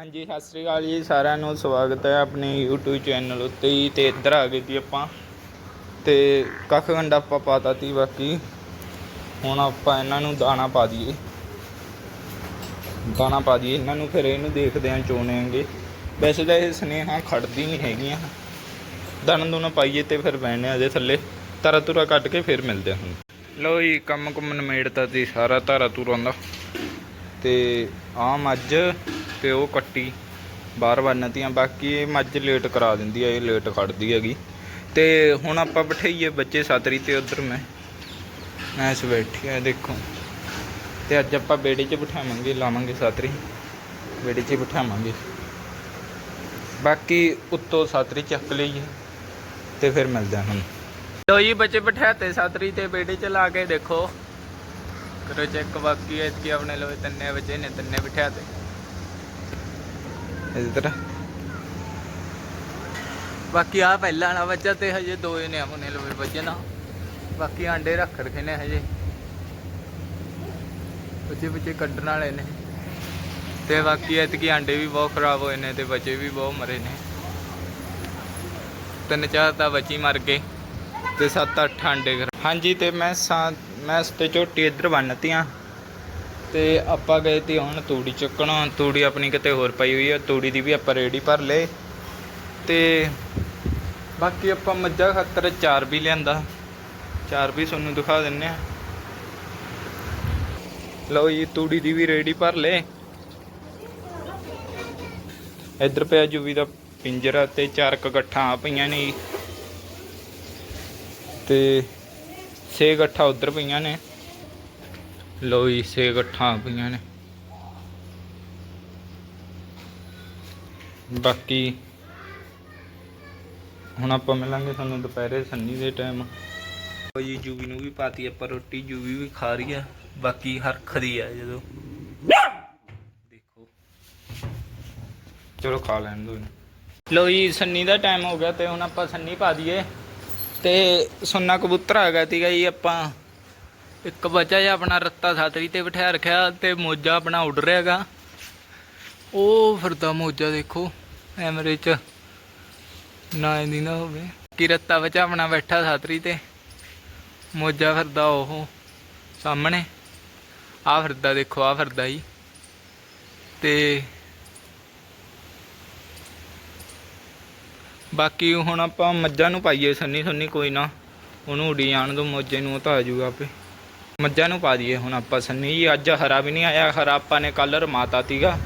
ਹਾਂਜੀ, ਸਤਿ ਸ੍ਰੀ ਅਕਾਲ ਜੀ, ਸਾਰਿਆਂ ਨੂੰ ਸਵਾਗਤ ਹੈ ਆਪਣੇ YouTube ਚੈਨਲ ਉੱਤੇ ਹੀ ਤੇ ਇੱਧਰ ਆ ਗਏ ਜੀ ਆਪਾਂ। ਤੇ ਕੱਖ ਗੰਡਾ ਆਪਾਂ ਪਾਤਾ ਤੀ ਬਾਕੀ। ਹੁਣ ਆਪਾਂ ਇਹਨਾਂ ਨੂੰ ਦਾਣਾ ਪਾ ਦਈਏ। ਦਾਣਾ ਪਾ ਦਈਏ, ਇਹਨਾਂ ਨੂੰ ਫਿਰ ਇਹਨੂੰ ਦੇਖਦੇ ਆਂ ਚੋਣਾਂਗੇ ਵੈਸੇ ਤਾਂ ਇਹ ਸਨੇਹਾਂ ਖੜਦੀ ਨਹੀਂ ਹੈਗੀਆਂ। ਦਾਣਾ ਦੂਣਾ ਪਾਈਏ ਤੇ ਫਿਰ ਬਹਿਣੇ ਆ ਇਹਦੇ ਥੱਲੇ। ਤਾਰਾ ਤੁਰਾ ਕੱਢ ਕੇ ਫਿਰ ਮਿਲਦੇ ਆ ਹੁਣ। ਲਓ ਜੀ ਕੰਮ ਕੁਮ ਨਿਮੇੜਤਾ ਤੀ ਸਾਰਾ ਤਾਰਾ ਤੁਰਾਂ ਦਾ। ਤੇ ਆਮ ਅੱਜ ਤੇ ਉਹ ਕੱਟੀ ਬਾਹਰ ਬੰਨਤੀਆਂ, ਬਾਕੀ ਇਹ ਮੱਝ ਲੇਟ ਕਰਾ ਦਿੰਦੀ ਹੈ ਇਹ ਲੇਟ ਖੜਦੀ ਹੈਗੀ। ਤੇ ਹੁਣ ਆਪਾਂ ਬਿਠਾਈਏ ਬੱਚੇ ਸਾਤਰੀ ਤੇ ਉਧਰ ਮੈਂ। ਐਸ ਬੈਠੀ ਆ ਦੇਖੋ। ਤੇ ਅੱਜ ਆਪਾਂ ਬੇੜੇ 'ਚ ਬਿਠਾਵਾਂਗੇ, ਲਾਵਾਂਗੇ ਸਾਤਰੀ ਬੇੜੇ 'ਚ ਬਿਠਾਵਾਂਗੇ। ਬਾਕੀ ਉੱਤੋਂ ਸਾਤਰੀ ਚੱਕ ਲਈਏ ਤੇ ਫਿਰ ਮਿਲਦੇ ਹਾਂ ਹੁਣ ਲੋ ਜੀ, ਬੱਚੇ ਬਿਠਾਤੇ ਸਾਤਰੀ ਤੇ ਬੇੜੇ 'ਚ ਲਾ ਕੇ ਦੇਖੋ। ਕਰੋ ਚੈੱਕ ਬਾਕੀ, ਐਤਕੀ ਆਪਣੇ ਲੋ ਤਿੰਨੇ ਬੱਚੇ ਨੇ, ਤਿੰਨੇ ਬਿਠਾਤੇ। ਇਸ ਬਾਕੀ ਆ ਪਹਿਲਾਂ ਨਾ ਬੱਚਾ ਤੇ ਹਜੇ ਦੋ ਹੀ ਨੇ ਆਪਣੇ ਲੋਵੇ ਬੱਚੇ ਨਾ। ਬਾਕੀ ਆਂਡੇ ਰੱਖ ਰਖੇ ਨੇ ਹਜੇ। ਬੱਚੇ ਬੱਚੇ ਕੱਢਣ ਵਾਲੇ ਨੇ। ਤੇ ਬਾਕੀ ਐਤਕੀ ਆਂਡੇ ਵੀ ਬਹੁਤ ਖਰਾਬ ਹੋਏ ਨੇ ਤੇ ਬੱਚੇ ਵੀ ਬਹੁਤ ਮਰੇ ਨੇ। ਤਿੰਨ ਚਾਰ ਤਾਂ ਬੱਚੀ ਮਰ ਗਏ ਤੇ 7-8 ਆਂਡੇ ਹਾਂਜੀ ਤੇ ਮੈਂ ਸਾ ਮੈਂ ਤੇ ਝੋਟੀ ਇੱਧਰ ਬੰਨਤੀਆਂ ਤੇ ਆਪਾਂ ਗਏ ਤੇ ਹੁਣ ਤੂੜੀ ਚੁੱਕਣਾ, ਤੂੜੀ ਆਪਣੀ ਕਿਤੇ ਹੋਰ ਪਈ ਹੋਈ ਹੈ ਤੂੜੀ ਦੀ ਵੀ ਆਪਾਂ ਰੇਡੀ ਭਰ ਲਏ। ਤੇ ਬਾਕੀ ਆਪਾਂ ਮੱਝਾਂ ਖਾਤਰ ਚਾਰ ਵੀ ਲਿਆਂਦਾ। ਚਾਰ ਵੀ ਤੁਹਾਨੂੰ ਦਿਖਾ ਦਿੰਨੇ ਆ। ਲਓ ਜੀ, ਤੂੜੀ ਦੀ ਵੀ ਰੇਡੀ ਭਰ ਲਏ। ਇੱਧਰ ਪਿਆ ਜੂਵੀ ਦਾ ਪਿੰਜਰਾ ਤੇ ਚਾਰ ਕੁ ਆ ਪਈਆਂ ਨੇ ਜੀ। ਤੇ ਛੇ ਗੱਠਾਂ ਉੱਧਰ ਪਈਆਂ ਨੇ। ਜੀ ਛੇ ਗੱਠਾਂ ਪਈਆਂ ਨੇ। ਬਾਕੀ ਹੁਣ ਆਪਾਂ ਮਿਲਾਂਗੇ ਤੁਹਾਨੂੰ ਦੁਪਹਿਰੇ ਸੰਨੀ ਦੇ ਟਾਈਮ ਜੀ ਜੂਵੀ ਨੂੰ ਵੀ ਪਾਤੀ ਆਪਾਂ ਰੋਟੀ ਜੂਵੀ ਵੀ ਖਾ ਰਹੀ ਆ ਬਾਕੀ ਹਰਖਦੀ ਆ ਜਦੋਂ। ਦੇਖੋ। ਚਲੋ ਖਾ ਲੈਣ ਦੋ। ਲੋ ਜੀ ਸੰਨੀ ਦਾ ਟਾਈਮ ਹੋ ਗਿਆ ਤੇ ਹੁਣ ਆਪਾਂ ਸੰਨੀ ਪਾ ਦਈਏ। ਤੇ ਸੁੰਨਾ ਕਬੂਤਰ ਆ ਗਿਆ ਸੀਗਾ ਜੀ ਆਪਾਂ। ਇੱਕ ਬੱਚਾ ਜਿਹਾ ਆਪਣਾ ਰੱਤਾ ਸਾਤਰੀ ਤੇ ਬਿਠਾ ਰੱਖਿਆ ਤੇ ਮੋਜਾ ਆਪਣਾ ਉੱਡ ਰਿਹਾਗਾ। ਉਹ ਫਿਰਦਾ ਮੋਜਾ ਦੇਖੋ, ਐਮਰੇ ਚ ਨਾ ਇਹਦੀ ਨਾ ਹੋਵੇ। ਕਿ ਰੱਤਾ ਬੱਚਾ ਆਪਣਾ ਬੈਠਾ ਸਾਤਰੀ ਤੇ, ਮੋਜਾ ਫਿਰਦਾ ਉਹ ਸਾਹਮਣੇ। ਆ ਫਿਰਦਾ ਦੇਖੋ ਆ ਫਿਰਦਾ ਜੀ। ਤੇ ਬਾਕੀ ਹੁਣ ਆਪਾਂ ਮੱਝਾਂ ਨੂੰ ਪਾਈਏ ਸੰਨੀ ਸੁੰਨੀ ਕੋਈ ਨਾ। ਉਹਨੂੰ ਉਡੀ ਜਾਣ ਦੋ ਮੋਜੇ ਨੂੰ ਉਹ ਤਾਂ ਆ ਜਾਊਗਾ ਆਪੇ। ਮੱਝਾਂ ਨੂੰ ਪਾ ਦਈਏ। ਹੁਣ ਆਪਾਂ ਸੰਨੀ ਜੀ, ਅੱਜ ਹਰਾ ਵੀ ਨਹੀਂ ਆਇਆ, ਹਰਾ ਆਪਾਂ ਨੇ ਕੱਲ ਰਮਾਤਾ ਤੀਗਾ।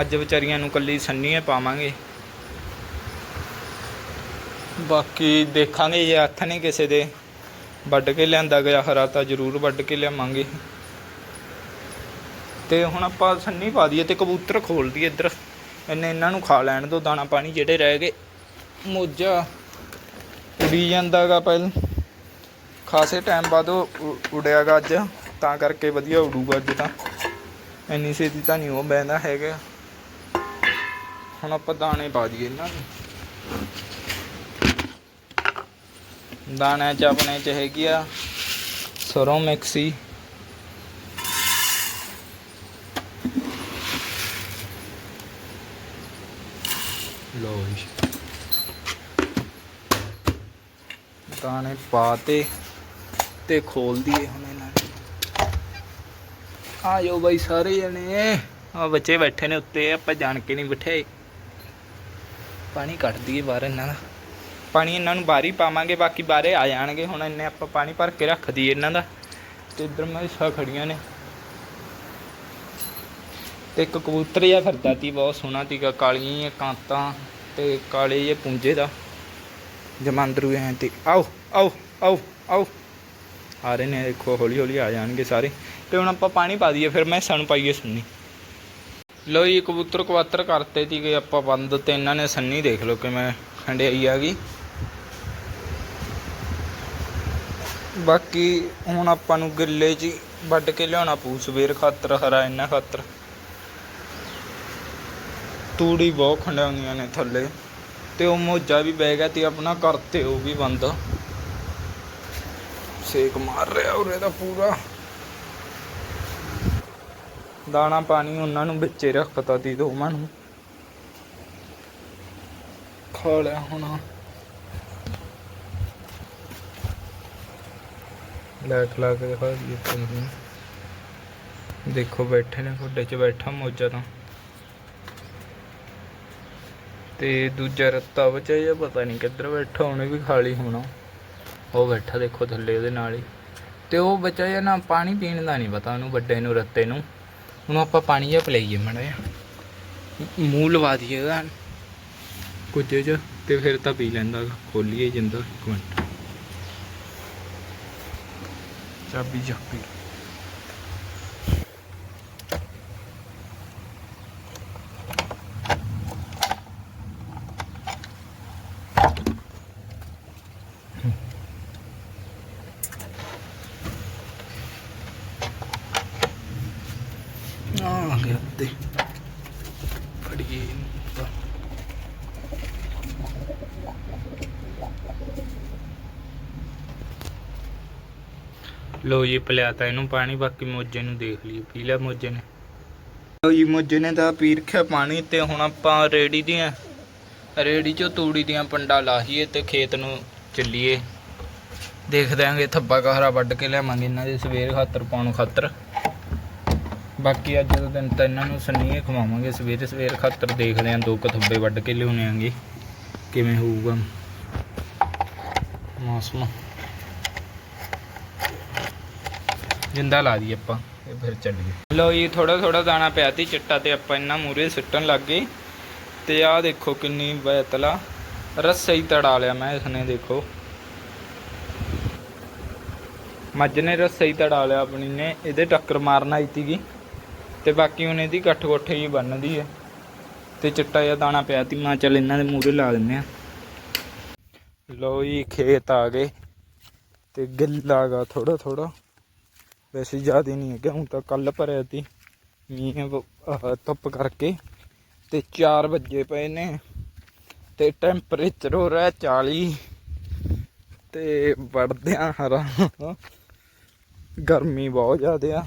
ਅੱਜ ਵਿਚਾਰੀਆਂ ਨੂੰ ਕੱਲੀ ਸੰਨੀ ਪਾਵਾਂਗੇ। ਬਾਕੀ ਦੇਖਾਂਗੇ ਜੇ ਹੱਥ ਨਹੀਂ ਕਿਸੇ ਦੇ। ਵੱਢ ਕੇ ਲਿਆਂਦਾ ਗਿਆ ਹਰਾ ਤਾਂ ਜ਼ਰੂਰ ਵੱਢ ਕੇ ਲਿਆਵਾਂਗੇ। ਤੇ ਹੁਣ ਆਪਾਂ ਸੰਨੀ ਪਾ ਦਈਏ ਤੇ ਕਬੂਤਰ ਖੋਲ ਦਈਏ ਇੱਧਰ। ਇਹਨੇ ਇਹਨਾਂ ਨੂੰ ਖਾ ਲੈਣ ਦੋ, ਦਾਣਾ ਪਾਣੀ ਜਿਹੜੇ ਰਹਿ ਗਏ। ਮੋਜਾ ਉਡੀ ਜਾਂਦਾਗਾ ਪਹਿਲ। ਖਾਸੇ ਟਾਈਮ ਬਾਅਦ ਉਹ ਉ- ਉਡਿਆਗਾ ਅੱਜ, ਤਾਂ ਕਰਕੇ ਵਧੀਆ ਉਡੂਗਾ ਅੱਜ ਤਾਂ। ਇੰਨੀ ਛੇਤੀ ਤਾਂ ਨਹੀਂ ਉਹ ਬਹਿੰਦਾ ਹੈਗਾ। ਹੁਣ ਆਪਾਂ ਦਾਣੇ ਪਾ ਦਈਏ ਇਹਨਾਂ ਨੂੰ। ਦਾਣਿਆਂ ਚ ਆਪਣੇ ਚ ਹੈਗੀ ਆ ਸਰੋਂ ਮਿਕਸੀ। ਲੋ ਜੀ। ਦਾਣੇ ਪਾਤੇ ਤੇ ਖੋਲ ਦਈਏ ਹੁਣ ਇਹਨਾਂ ਨੂੰ। ਆ ਜਾਓ ਬਾਈ ਸਾਰੇ ਜਣੇ। ਆ ਬੱਚੇ ਬੈਠੇ ਨੇ ਉੱਤੇ, ਆਪਾਂ ਜਾਣ ਕੇ ਨਹੀਂ ਬਿਠਾਏ ਪਾਣੀ ਕੱਢ ਦਈਏ ਬਾਹਰ ਇਹਨਾਂ ਦਾ। ਪਾਣੀ ਇਹਨਾਂ ਨੂੰ ਬਾਹਰ ਹੀ ਪਾਵਾਂਗੇ, ਬਾਕੀ ਬਾਹਰੇ ਆ ਜਾਣਗੇ। ਹੁਣ ਇੰਨੇ ਆਪਾਂ ਪਾਣੀ ਭਰ ਕੇ ਰੱਖ ਦਈਏ ਇਹਨਾਂ ਦਾ। ਤੇ ਇੱਧਰ ਮੈਸਾਂ ਖੜੀਆਂ ਨੇ। ਤੇ ਇੱਕ ਕਬੂਤਰ ਜਿਹਾ ਫਿਰਦਾ ਤੀ, ਬਹੁਤ ਸੋਹਣਾ ਸੀਗਾ ਕਾਲੀਆਂ ਜਿਹੀਆਂ ਕਾਂਤਾਂ ਤੇ ਕਾਲੇ ਜਿਹੇ ਪੁੰਜੇ ਦਾ। ਜਮਾਂਦਰੂ ਐ ਤੇ, ਆਓ ਆਓ ਆਓ ਆਓ। ਆ ਰਹੇ ਨੇ, ਦੇਖੋ, ਹੌਲੀ ਹੌਲੀ ਆ ਜਾਣਗੇ ਸਾਰੇ। ਤੇ ਹੁਣ ਆਪਾਂ ਪਾਣੀ ਪਾ ਦਈਏ, ਫਿਰ ਮੈਂ ਸਾਨੂੰ ਪਾਈਏ ਸੰਨੀ। ਲੋ ਜੀ, ਕਬੂਤਰ ਕਵਾਤਰ ਕਰਤੇ ਤੀਗੇ ਆਪਾਂ ਬੰਦ ਤੇ ਇਹਨਾਂ ਨੇ ਸੰਨੀ ਦੇਖ ਲਓ ਕਿਵੇਂ ਖੰਡਿਆਈ ਆ ਗਈ। ਬਾਕੀ ਹੁਣ ਆਪਾਂ ਨੂੰ ਗਿੱਲੇ 'ਚ ਹੀ ਵੱਢ ਕੇ ਲਿਆਉਣਾ ਪਊ, ਸਵੇਰ ਖਾਤਰ, ਹਰਾ ਇਹਨਾਂ ਖਾਤਰ। ਤੂੜੀ ਬਹੁਤ ਖੰਡਾਉਂਦੀਆਂ ਨੇ ਥੱਲੇ। ਤੇ ਉਹ ਮੋਜਾ ਵੀ ਬਹਿ ਗਿਆ ਤੇ ਆਪਣਾ ਕਰਤੇ ਉਹ ਵੀ ਬੰਦ। ਸੇਕ ਮਾਰ ਰਿਹਾ ਉਰੇ ਦਾ ਪੂਰਾ। ਦਾਣਾ ਪਾਣੀ ਉਹਨਾਂ ਨੂੰ ਵਿੱਚੇ ਰੱਖਤਾ ਦੀ ਦੋਵਾਂ ਨੂੰ। ਖਾ ਲਿਆ ਹੁਣ। ਲਾਈਟ ਲਾ ਕੇ ਦਿਖਾ ਦਈਏ ਤੁਹਾਨੂੰ। ਦੇਖੋ ਬੈਠੇ ਨੇ ਖੁੱਡੇ 'ਚ ਬੈਠਾ ਮੋਜਾ ਤਾਂ। ਤੇ ਦੂਜਾ ਰੱਤਾ ਬਚਿਆ ਜਾਂ ਪਤਾ ਨਹੀਂ ਕਿੱਧਰ ਬੈਠਾ, ਉਹਨੇ ਵੀ ਖਾਲੀ ਹੋਣਾ। ਉਹ ਬੈਠਾ ਦੇਖੋ ਥੱਲੇ ਉਹਦੇ ਨਾਲ ਹੀ। ਤੇ ਉਹ ਬੱਚਾ ਜਿਹਾ ਨਾ ਪਾਣੀ ਪੀਣ ਦਾ ਨਹੀਂ ਪਤਾ ਉਹਨੂੰ, ਵੱਡੇ ਨੂੰ, ਰੱਤੇ ਨੂੰ। ਉਹਨੂੰ ਆਪਾਂ ਪਾਣੀ ਜਿਹਾ ਪਿਲਾਈਏ ਮਾੜਾ ਜਿਹਾ। ਮੂੰਹ ਲਵਾ ਦਈਏ ਉਹਦਾ। ਕੁਝ ਚ ਤੇ ਫਿਰ ਤਾਂ ਪੀ ਲੈਂਦਾ ਗਾ। ਖੋਲੀਏ ਜਿੰਦਾ ਇੱਕ ਮਿੰਟ। ਚਾਬੀ ਚਾਬੀ ਆ ਗਿਆ ਤੇ ਫੜੀਏ ਤਾਂ। ਲੋ ਜੀ, ਪਿਲਾਤਾ ਇਹਨੂੰ ਪਾਣੀ, ਬਾਕੀ ਮੋਜੇ ਨੂੰ ਦੇਖ ਲਈਏ। ਪੀ ਲਿਆ ਮੋਜੇ ਨੇ? ਲੋ ਜੀ, ਮੋਜੇ ਨੇ ਤਾਂ ਪੀ ਰੱਖਿਆ ਪਾਣੀ ਤੇ ਹੁਣ ਆਪਾਂ ਰੇੜੀ ਦੀਆਂ, ਰੇੜੀ ਚੋਂ ਤੂੜੀ ਦੀਆਂ ਪੰਡਾ ਲਾਹੀਏ ਤੇ ਖੇਤ ਨੂੰ ਚੱਲੀਏ। ਦੇਖ ਆਂਗੇ ਥੱਬਾ ਗਹਰਾ ਵੱਢ ਕੇ ਲਿਆਵਾਂਗੇ ਇਹਨਾਂ ਦੇ ਸਵੇਰ ਖਾਤਰ, ਪਾਉਣ ਖਾਤਰ। ਬਾਕੀ ਅੱਜ ਦਾ ਦਿਨ ਤਾਂ ਇਹਨਾਂ ਨੂੰ ਸੰਨੀਏ ਖਵਾਵਾਂਗੇ, ਸਵੇਰੇ ਸਵੇਰ ਖਾਤਰ ਦੇਖਦੇ ਆਂ, ਦੋ ਕੁ ਵੱਢ ਕੇ ਲਿਆਉਣੇ ਆਂਗੇ। ਕਿਵੇਂ ਹੋਊਗਾ? ਮੌਸਮ। ਜਿੰਦਾ ਲਾ ਦੀ ਆਪਾਂ, ਤੇ ਫਿਰ ਚੱਲੀਏ। ਲੋ ਜੀ ਥੋੜਾ ਥੋੜਾ ਦਾਣਾ ਪਿਆ ਤੀ ਚਿੱਟਾ ਤੇ ਆਪਾਂ ਇਹਨਾਂ ਮੂਰੇ ਸਿੱਟਣ ਲੱਗ ਗਏ। ਤੇ ਆਹ ਦੇਖੋ ਕਿੰਨੀ ਬੈਤਲਾ, ਰੱਸਾ ਹੀ ਤੜਾ ਲਿਆ ਮੈਂ ਇਸਨੇ, ਦੇਖੋ। ਮੱਝ ਨੇ ਰੱਸਾ ਹੀ ਤੜਾ ਲਿਆ ਆਪਣੀ ਨੇ, ਇਹਦੇ ਟੱਕਰ ਮਾਰਨ ਆਈ ਤੀਗੀ ਤੇ ਬਾਕੀ ਹੁਣ ਇਹਦੀ ਗੱਠ ਗੋਠੇ ਹੀ ਬੰਨਦੀ ਹੈ ਤੇ ਚਿੱਟਾ ਜਿਹਾ ਦਾਣਾ ਪਿਆ ਤੀ, ਮਾਂ ਚੱਲ ਇਹਨਾਂ ਦੇ ਮੂਰੇ ਲਾ ਦਿੰਨੇ ਆ ਲੋ ਜੀ, ਖੇਤ ਆ ਗਏ। ਤੇ ਗਿੱਲਾ ਗਾ ਥੋੜਾ ਥੋੜਾ ਵੈਸੇ ਜ਼ਿਆਦਾ ਨਹੀਂ ਹੈ ਕਿ ਹੁਣ ਤਾਂ ਕੱਲ ਭਰਿਆ ਤੀ। ਮੀਂਹ ਧੁੱਪ ਕਰਕੇ। ਤੇ 4 ਵਜੇ ਪਏ ਨੇ। ਤੇ ਟੈਂਪਰੇਚਰ ਹੋ ਰਿਹਾ 40 ਤੇ ਵੜਦਿਆਂ ਹਰਾ। ਗਰਮੀ ਬਹੁਤ ਜ਼ਿਆਦਾ ਆ।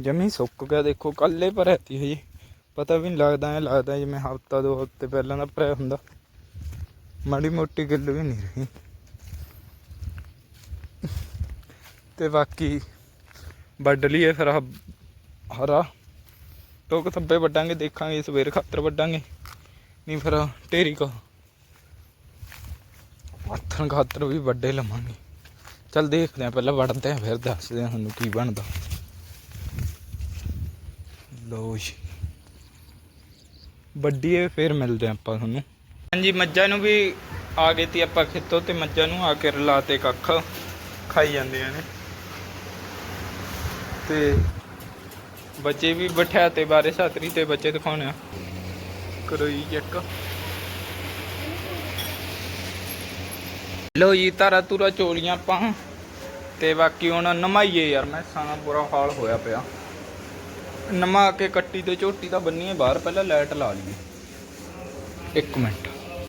ਜਮੀ ਸੁੱਕ ਗਿਆ, ਦੇਖੋ ਕੱਲੇ ਭਰਿਆ ਤੀ ਹਜੇ। ਪਤਾ ਵੀ ਨਹੀਂ ਲੱਗਦਾ, ਐ ਲੱਗਦਾ ਜਿਵੇਂ ਹਫਤਾ, ਦੋ ਹਫ਼ਤੇ ਪਹਿਲਾਂ ਦਾ ਭਰਿਆ ਹੁੰਦਾ। ਮਾੜੀ ਮੋਟੀ ਗੱਲ ਵੀ ਨਹੀਂ ਰਹੀ। ਤੇ ਬਾਕੀ ਵੱਢ ਲਈਏ ਫਿਰ ਹਰਾ। ਟੋਕ ਥੱਬੇ ਵੱਢਾਂਗੇ, ਦੇਖਾਂਗੇ, ਸਵੇਰ ਖਾਤਰ ਵੱਢਾਂਗੇ। ਨਹੀਂ ਫਿਰ ਢੇਰੀ ਕਾ। ਹੱਥਣ ਖਾਤਰ ਵੀ ਵੱਡੇ ਲਵਾਂਗੇ। ਚੱਲ ਦੇਖਦੇ ਆ, ਪਹਿਲਾਂ ਵੱਢਦੇ ਆ, ਫਿਰ ਦੱਸਦੇ ਆ ਸਾਨੂੰ ਕੀ ਬਣਦਾ। ਲੋ ਜੀ। ਵੱਡੀਏ ਫਿਰ ਮਿਲਦੇ ਆਪਾਂ ਤੁਹਾਨੂੰ। ਹਾਂਜੀ, ਮੱਝਾਂ ਨੂੰ ਵੀ ਆ ਗਏ ਤੀ ਆਪਾਂ ਖੇਤੋਂ ਤੇ ਮੱਝਾਂ ਨੂੰ ਆ ਕੇ ਰਲਾਤੇ ਕੱਖ ਖਾਈ ਜਾਂਦੀਆਂ ਨੇ। ਤੇ ਬੱਚੇ ਵੀ ਬਿਠਾ ਤੇ ਬਾਰੇ ਸਾਤਰੀ ਤੇ ਬੱਚੇ ਦਿਖਾਉਣੇ ਆ। ਕਰੋ ਜੀ ਚੈੱਕ ਲੋ ਜੀ, ਤਾਰਾ ਤੂਰਾ ਚੋਲੀਆਂ ਆਪਾਂ। ਤੇ ਬਾਕੀ ਹੁਣ ਨਮਾਈਏ ਯਾਰ, ਮੈਂ ਸਾਰਾ ਬੁਰਾ ਹਾਲ ਹੋਇਆ ਪਿਆ। ਨਮਾ ਕੇ ਕੱਟੀ ਤੇ ਝੋਟੀ ਤਾਂ ਬੰਨੀਏ ਬਾਹਰ ਪਹਿਲਾਂ ਲਾਈਟ ਲਾ ਲਈਏ। ਇੱਕ ਮਿੰਟ।